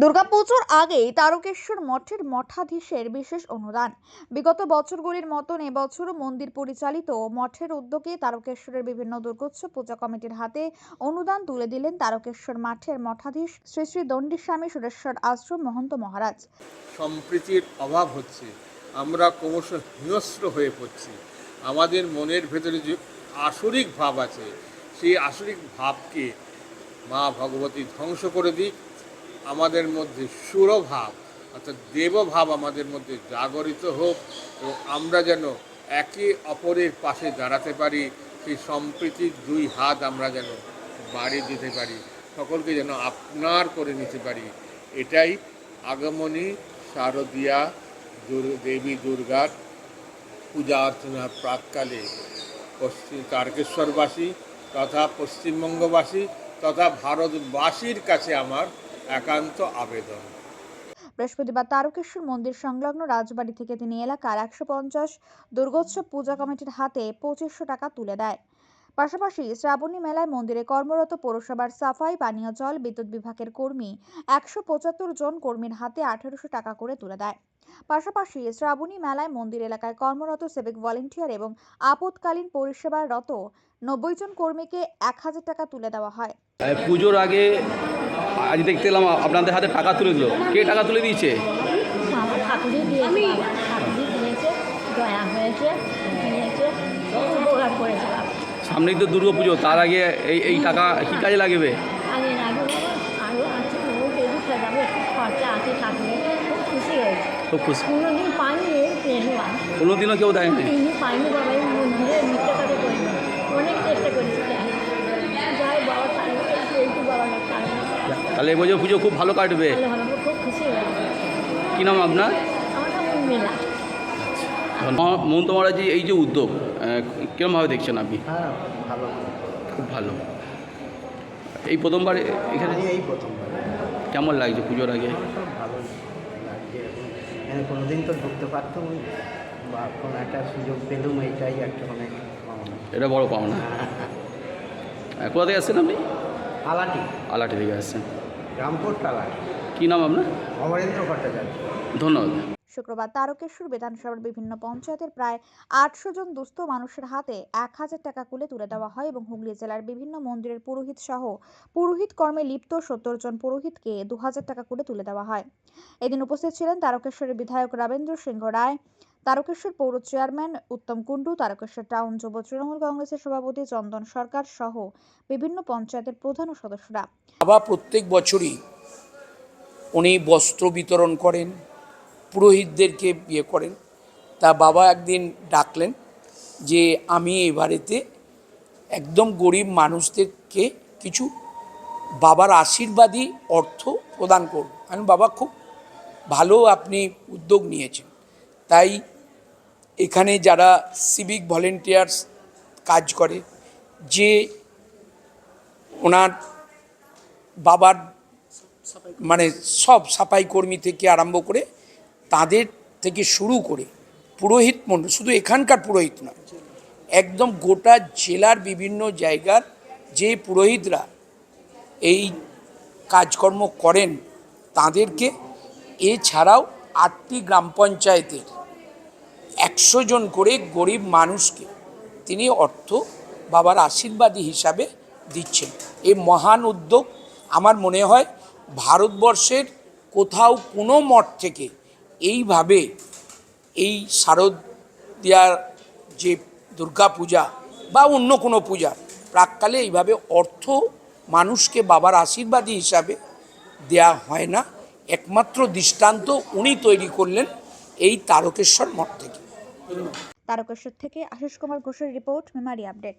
দুর্গাপুজোর আগেই তারকেশ্বর মঠের মঠাধীশের বিশেষ অনুদান। বিগত বছরগুলির মতন এবছরও মন্দির পরিচালিত মঠের উদ্যোগে তারকেশ্বরের বিভিন্ন দুর্গোৎসব পূজা কমিটির হাতে অনুদান তুলে দিলেন তারকেশ্বর মাঠের মঠাধীশ শ্রী শ্রী দণ্ডিস্বামী সুরেশ্বর আশ্রম মহন্ত মহারাজ। সম্প্রীতির অভাব হচ্ছে, আমরা ক্রমশ হিংস্র হয়ে পড়ছি। আমাদের মনের ভেতরে যে আসরিক ভাব আছে, সেই আসরিক ভাবকে মা ভগবতী ধ্বংস করে দিক আমাদের মধ্যে সুরভাব, অর্থাৎ দেবভাব আমাদের মধ্যে জাগরিত হোক এবং আমরা যেন একে অপরের পাশে দাঁড়াতে পারি, সেই সম্প্রীতির দুই হাত আমরা যেন বাড়িয়ে দিতে পারি, সকলকে যেন আপনার করে নিতে পারি। এটাই আগমনী শারদীয়া দেবী দুর্গার পূজা অর্চনার প্রাককালে পশ্চিম তারকেশ্বরবাসী তথা পশ্চিমবঙ্গবাসী তথা ভারতবাসীর কাছে আমার একান্ত আবেদন। বৃহস্পতিবার তারকেশ্বর মন্দির সংলগ্ন রাজবাড়ি থেকে তিনি এলাকার একশো পঞ্চাশ দুর্গোৎসব পূজা কমিটির হাতে পঁচিশশো টাকা তুলে দেয়। পাশাপাশি শ্রাবণী মেলায় মন্দিরে কর্মরত পৌরসভার সাফাই, পানীয় জল, বিদ্যুৎ বিভাগের কর্মী একশো পঁচাত্তর জন কর্মীর হাতে আঠেরোশো টাকা করে তুলে দেয়। পাশাপাশি শ্রাবণী মেলায় মন্দির এলাকায় কর্মরত সিভিক ভলেন্টিয়ার এবং আপৎকালীন পরিষেবারত নব্বই জন কর্মীকে এক হাজার টাকা তুলে দেওয়া হয়। পুজোর আগে আজ দেখতে এলাম আপনাদের হাতে টাকা তুলে দিল। কে টাকা তুলে দিয়েছে? সামনেই তো দুর্গা পুজো তার আগে এই এই টাকা কী কাজে লাগবে? আমি রাখব বাবা আরও আছে লোক এদিকে যাবে একটু খরচা আছে ঠাকুরের খুব খুশি হয়েছে। খুব খুশি। কোনোদিন পাইনি এই ট্রেনে বাবা। কোনো দিনও কেউ দেয়নি? অনেক চেষ্টা করেছি যাই যাই বাবা তাহলে এইটু বাবা তাহলে তাহলে এবছর পুজো খুব ভালো কাটবে। ভালো হবে খুব খুশি হয়েছে কী নাম আপনার? আমার নাম মেলা মমতা মহারাজি এই যে উদ্যোগ কিরমভাবে দেখছেন আপনি? হ্যাঁ ভালো। খুব ভালো। এই প্রথমবার এখানে? এই প্রথমবার। কেমন লাগছে পুজোর আগে? ভালো লাগছে। কোনোদিন তো ঢুকতে পারতাম বা কোনো একটা সুযোগ পেলুম এইটাই একটা অনেক এটা বড় পাওনা। আহ, কোথা থেকে আসছেন আপনি? আলাটি আলাটি থেকে আসছেন। রামপুর আলাটি কী নাম আপনার? অমরেন্দ্র ভট্টাচার্য। ধন্যবাদ। শুক্রবার তারকেশ্বর বিধানসভার বিভিন্ন পঞ্চায়েতের প্রায় আটশো জন দুস্থ মানুষের হাতে এক হাজার টাকা কুলে তুলে দেওয়া হয় এবং হুগলি জেলার বিভিন্ন মন্দিরের পুরোহিত সহ পুরোহিত কর্মে লিপ্ত সত্তর জন পুরোহিতকে দু হাজার টাকা করে তুলে দেওয়া হয়। এদিন উপস্থিত ছিলেন তারকেশ্বরের বিধায়ক রাবেন্দ্র সিংহ রায় তারকেশ্বর পৌর চেয়ারম্যান উত্তম কুণ্ডু, তারকেশ্বর টাউন যুব তৃণমূল কংগ্রেসের সভাপতি চন্দন সরকার সহ বিভিন্ন পঞ্চায়েতের প্রধান সদস্যরা। বাবা প্রত্যেক বছরই উনি বস্ত্র বিতরণ করেন, পুরোহিতদেরকে বিয়ে করেন। তা বাবা একদিন ডাকলেন যে, আমি এই বাড়িতে একদম গরিব মানুষদেরকে কিছু বাবার আশীর্বাদী অর্থ প্রদান করব। আমি বাবা, খুব ভালো আপনি উদ্যোগ নিয়েছেন। তাই এখানে যারা সিভিক ভলেন্টিয়ার্স কাজ করে, যে ওনার বাবার মানে সব সাফাই কর্মী থেকে আরম্ভ করে তাদের থেকে শুরু করে পুরোহিত মণ্ডল শুধু এখানকার পুরোহিত নয়, একদম গোটা জেলার বিভিন্ন জায়গার যে পুরোহিতরা এই কাজকর্ম করেন তাদেরকে, এছাড়াও আটটি গ্রাম পঞ্চায়েতের একশো জন করে গরিব মানুষকে তিনি অর্থ বাবার আশীর্বাদী হিসাবে দিচ্ছেন। এই মহান উদ্যোগ আমার মনে হয় ভারতবর্ষের কোথাও কোনো মঠ থেকে এইভাবে এই শারদীয়ার যে দুর্গা পূজা বা অন্য কোনো পূজা, প্রাককালে এইভাবে অর্থ মানুষকে বাবার আশীর্বাদী হিসাবে দেয়া হয় না। একমাত্র দৃষ্টান্ত উনি তৈরি করলেন এই তারকেশ্বর মঠ থেকে। তারকেশ্বর থেকে আশিস কুমার ঘোষের রিপোর্ট মেমারি আপডেট।